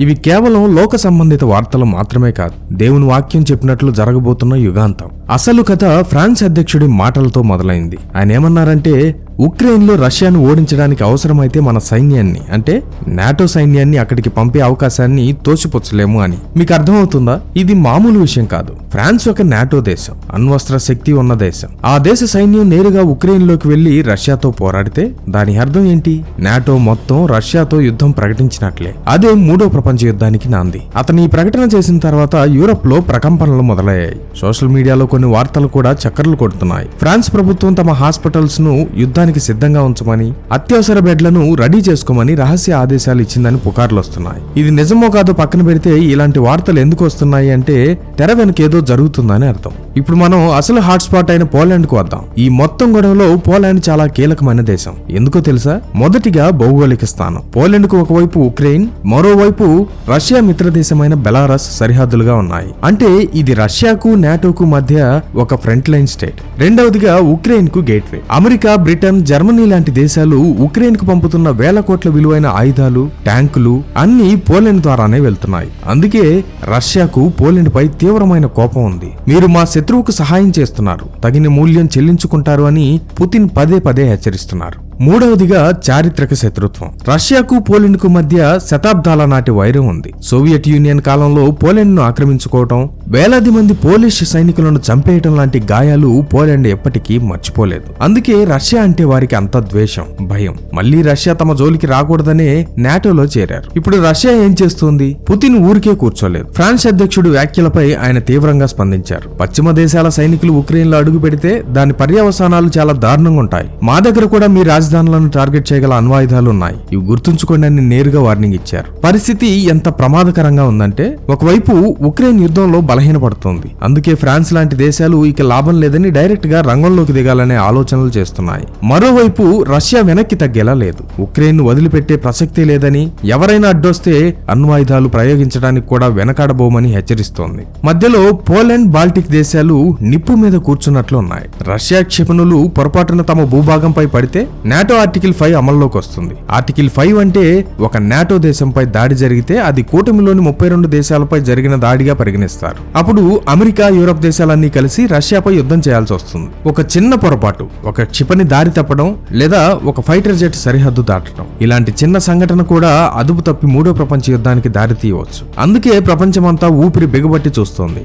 ఇవి కేవలం లోక సంబంధిత వార్తలు మాత్రమే కాదు. దేవుని వాక్యం చెప్పినట్లు జరగబోతున్న యుగాంతం. అసలు కథ ఫ్రాన్స్ అధ్యక్షుడి మాటలతో మొదలైంది. ఆయన ఏమన్నారంటే ఉక్రెయిన్లో రష్యాను ఓడించడానికి అవసరమైతే మన సైన్యాన్ని అంటే నాటో సైన్యాన్ని అక్కడికి పంపే అవకాశాన్ని తోసిపుచ్చలేము అని. మీకు అర్థమవుతుందా? ఇది మామూలు విషయం కాదు. ఫ్రాన్స్ ఒక నాటో దేశం అణ్వస్త్ర శక్తి ఉన్న దేశం. ఆ దేశ సైన్యం నేరుగా ఉక్రెయిన్లోకి వెళ్ళి రష్యాతో పోరాడితే దాని అర్థం ఏంటి? నాటో మొత్తం రష్యాతో యుద్ధం ప్రకటించినట్లే. అదే మూడో ప్రపంచ యుద్ధానికి నాంది. అతను ఈ ప్రకటన చేసిన తర్వాత యూరప్లో ప్రకంపనలు మొదలయ్యాయి. సోషల్ మీడియాలో కొన్ని వార్తలు కూడా చక్కర్లు కొడుతున్నాయి. ఫ్రాన్స్ ప్రభుత్వం తమ హాస్పిటల్స్ను యుద్ధానికి సిద్ధంగా ఉంచమని అత్యవసర బెడ్లను రెడీ చేసుకోమని రహస్య ఆదేశాలు ఇచ్చిందని పుకార్లు వస్తున్నాయి. ఇది నిజమో కాదో పక్కన పెడితే ఇలాంటి వార్తలు ఎందుకు వస్తున్నాయి అంటే తెర వెనకేదో ఏదో జరుగుతుందని అర్థం. ఇప్పుడు మనం అసలు హాట్స్పాట్ అయిన పోలాండ్కు వద్దాం. ఈ మొత్తం గొడవలో పోలాండ్ చాలా కీలకమైన దేశం. ఎందుకో తెలుసా? మొదటిగా భౌగోళిక స్థానం. పోలాండ్కు ఒకవైపు ఉక్రెయిన్ మరోవైపు రష్యా మిత్ర దేశమైన బెలారస్ సరిహద్దులుగా ఉన్నాయి. అంటే ఇది రష్యాకు నాటోకు మధ్య ఒక ఫ్రంట్ లైన్ స్టేట్. రెండవదిగా ఉక్రెయిన్కు గేట్వే. అమెరికా బ్రిటన్ జర్మనీ లాంటి దేశాలు ఉక్రెయిన్కు పంపుతున్న వేల కోట్ల విలువైన ఆయుధాలు ట్యాంకులు అన్ని పోలెండ్ ద్వారానే వెళ్తున్నాయి. అందుకే రష్యాకు పోలెండ్ పై తీవ్రమైన కోపం ఉంది. మీరు మా శత్రువుకు సహాయం చేస్తున్నారు. తగిన మూల్యం చెల్లించుకుంటారు అని పుతిన్ పదే పదే హెచ్చరిస్తున్నారు. మూడవదిగా చారిత్రక శత్రుత్వం. రష్యాకు పోలెండ్కు మధ్య శతాబ్దాల నాటి వైరం ఉంది. సోవియట్ యూనియన్ కాలంలో పోలెండ్ను ఆక్రమించుకోవటం వేలాది మంది పోలిష్ సైనికులను చంపేయటం లాంటి గాయాలు పోలెండ్ ఎప్పటికీ మర్చిపోలేదు. అందుకే రష్యా అంటే వారికి అంత ద్వేషం భయం. మళ్ళీ రష్యా తమ జోలికి రాకూడదనే నాటోలో చేరారు. ఇప్పుడు రష్యా ఏం చేస్తుంది? పుతిన్ ఊరికే కూర్చోలేదు. ఫ్రాన్స్ అధ్యక్షుడు వ్యాఖ్యలపై ఆయన తీవ్రంగా స్పందించారు. పశ్చిమ దేశాల సైనికులు ఉక్రెయిన్లో అడుగు పెడితే దాని పర్యవసానాలు చాలా దారుణంగా ఉంటాయి. మా దగ్గర కూడా మీ రాజధానులను టార్గెట్ చేయగల అణ్వాయుధాలు ఉన్నాయి ఇవి గుర్తుంచుకోండి అని నేరుగా వార్నింగ్ ఇచ్చారు. పరిస్థితి ఎంత ప్రమాదకరంగా ఉందంటే ఒకవైపు ఉక్రెయిన్ యుద్ధంలో బలహీనపడుతోంది. అందుకే ఫ్రాన్స్ లాంటి దేశాలు ఇక లాభం లేదని డైరెక్ట్గా రంగంలోకి దిగాలనే ఆలోచనలు చేస్తున్నాయి. మరోవైపు రష్యా వెనక్కి తగ్గేలా లేదు. ఉక్రెయిన్ను వదిలిపెట్టే ప్రసక్తే లేదని ఎవరైనా అడ్డొస్తే అణ్వాయుధాలు ప్రయోగించడానికి కూడా వెనకాడబోమని హెచ్చరిస్తోంది. మధ్యలో పోలాండ్ బాల్టిక్ దేశాలు నిప్పు మీద కూర్చున్నట్లు ఉన్నాయి రష్యా క్షిపణులు పొరపాటున తమ భూభాగంపై పడితే నాటో ఆర్టికల్ ఫైవ్ అమల్లోకి వస్తుంది. ఆర్టికల్ ఫైవ్ అంటే ఒక నాటో దేశంపై దాడి జరిగితే అది కూటమిలోని ముప్పై రెండు దేశాలపై జరిగిన దాడిగా పరిగణిస్తారు. అప్పుడు అమెరికా యూరప్ దేశాలన్నీ కలిసి రష్యాపై యుద్ధం చేయాల్సి వస్తుంది. ఒక చిన్న పొరపాటు ఒక క్షిపణి దారి తప్పడం లేదా ఒక ఫైటర్ జెట్ సరిహద్దు దాటడం. ఇలాంటి చిన్న సంఘటన కూడా అదుపు తప్పి మూడో ప్రపంచ యుద్ధానికి దారి తీయవచ్చు. అందుకే ప్రపంచమంతా ఊపిరి బిగబట్టి చూస్తోంది.